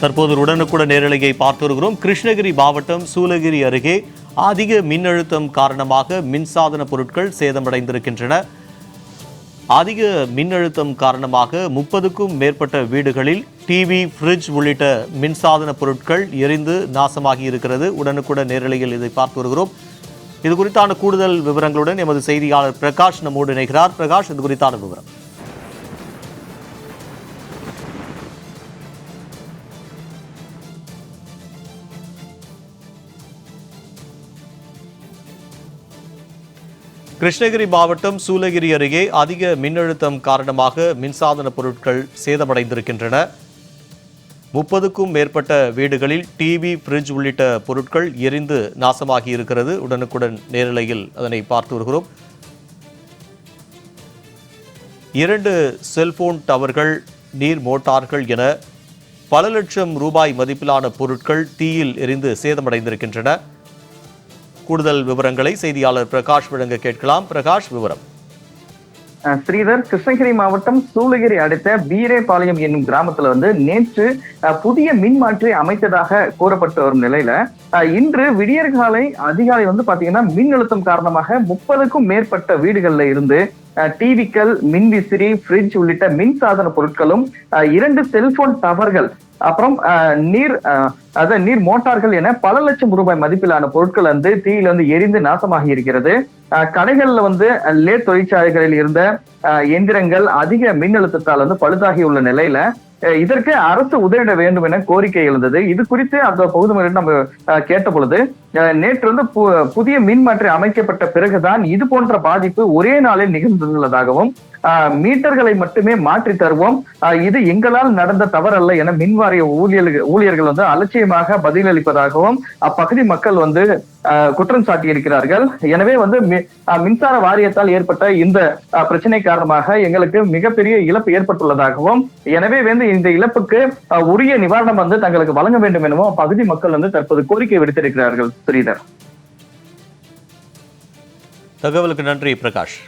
தற்போது உடனுக்குடன் நேரலையை பார்த்து வருகிறோம். கிருஷ்ணகிரி மாவட்டம் சூலகிரி அருகே அதிக மின்னழுத்தம் காரணமாக மின்சாதன பொருட்கள் சேதமடைந்திருக்கின்றன. அதிக மின்னழுத்தம் காரணமாக முப்பதுக்கும் மேற்பட்ட வீடுகளில் டிவி ஃப்ரிட்ஜ் உள்ளிட்ட மின்சாதன பொருட்கள் எரிந்து நாசமாகி இருக்கிறது. உடனுக்குடன் நேரலையில் இதை பார்த்து வருகிறோம். இது குறித்தான கூடுதல் விவரங்களுடன் எமது செய்தியாளர் பிரகாஷ் நம்மோடு இணைகிறார். பிரகாஷ் இது குறித்தான விவரம். கிருஷ்ணகிரி மாவட்டம் சூலகிரி அருகே அதிக மின்னழுத்தம் காரணமாக மின்சாதன பொருட்கள் சேதமடைந்திருக்கின்றன. முப்பதுக்கும் மேற்பட்ட வீடுகளில் டிவி ஃப்ரிட்ஜ் உள்ளிட்ட பொருட்கள் எரிந்து நாசமாகி இருக்கிறது உடனுக்குடன் நேரலையில் அதனை பார்த்து வருகிறோம். இரண்டு செல்போன் டவர்கள் நீர் மோட்டார்கள் என பல லட்சம் ரூபாய் மதிப்பிலான பொருட்கள் தீயில் எரிந்து சேதமடைந்திருக்கின்றன. கூடுதல் விவரங்களை செய்தியாளர் பிரகாஷ் வழங்க கேட்கலாம். பிரகாஷ் விவரம். ஸ்ரீதர் கிருஷ்ணகிரி மாவட்டம் சூளகிரி அடுத்த பீரேபாளையம் என்னும் கிராமத்துல வந்து நேற்று புதிய மின்மாற்றி அமைத்ததாக கூறப்பட்டு வரும் நிலையில அஹ், இன்று விடியற்காலை அதிகாலை வந்து பாத்தீங்கன்னா மின் அழுத்தம் காரணமாக முப்பதுக்கும் மேற்பட்ட வீடுகள்ல இருந்து டிவிக்கள் மின்விசிறி ஃப்ரிட்ஜ் உள்ளிட்ட மின்சாதன பொருட்களும் இரண்டு செல்போன் டவர்கள் அப்புறம் நீர் அதாவது நீர் மோட்டார்கள் என பல லட்சம் ரூபாய் மதிப்பிலான பொருட்கள் வந்து தீயில வந்து எரிந்து நாசமாகி இருக்கிறது. கடைகள்ல வந்து லே தொழிற்சாலைகளில் இருந்த எந்திரங்கள் அதிக மின் அழுத்தத்தால் வந்து பழுதாகி உள்ள நிலையில இதற்கு அரசு உதவிட வேண்டும் என கோரிக்கை எழுந்தது. இது குறித்து அந்த பகுதி நம்ம அஹ், கேட்ட பொழுது அஹ், நேற்று வந்து பு- புதிய மின்மாற்றி அமைக்கப்பட்ட பிறகுதான் இது போன்ற பாதிப்பு ஒரே நாளில் நிகழ்ந்துள்ளதாகவும் மீட்டர்களை மட்டுமே மாற்றி தருவோம். இது எங்களால் நடந்த தவறல்ல என மின்வாரிய ஊழியர்கள் ஊழியர்கள் வந்து அலட்சியமாக பதிலளிப்பதாகவும் அப்பகுதி மக்கள் வந்து குற்றம் சாட்டியிருக்கிறார்கள். எனவே வந்து மின்சார வாரியத்தால் ஏற்பட்ட இந்த பிரச்சனை காரணமாக எங்களுக்கு மிகப்பெரிய இழப்பு ஏற்பட்டுள்ளதாகவும் எனவே வந்து இந்த இழப்புக்கு உரிய நிவாரணம் வந்து தங்களுக்கு வழங்க வேண்டும் எனவும் அப்பகுதி மக்கள் வந்து தற்போது கோரிக்கை விடுத்திருக்கிறார்கள் ஸ்ரீதர். தகவலுக்கு நன்றி பிரகாஷ்.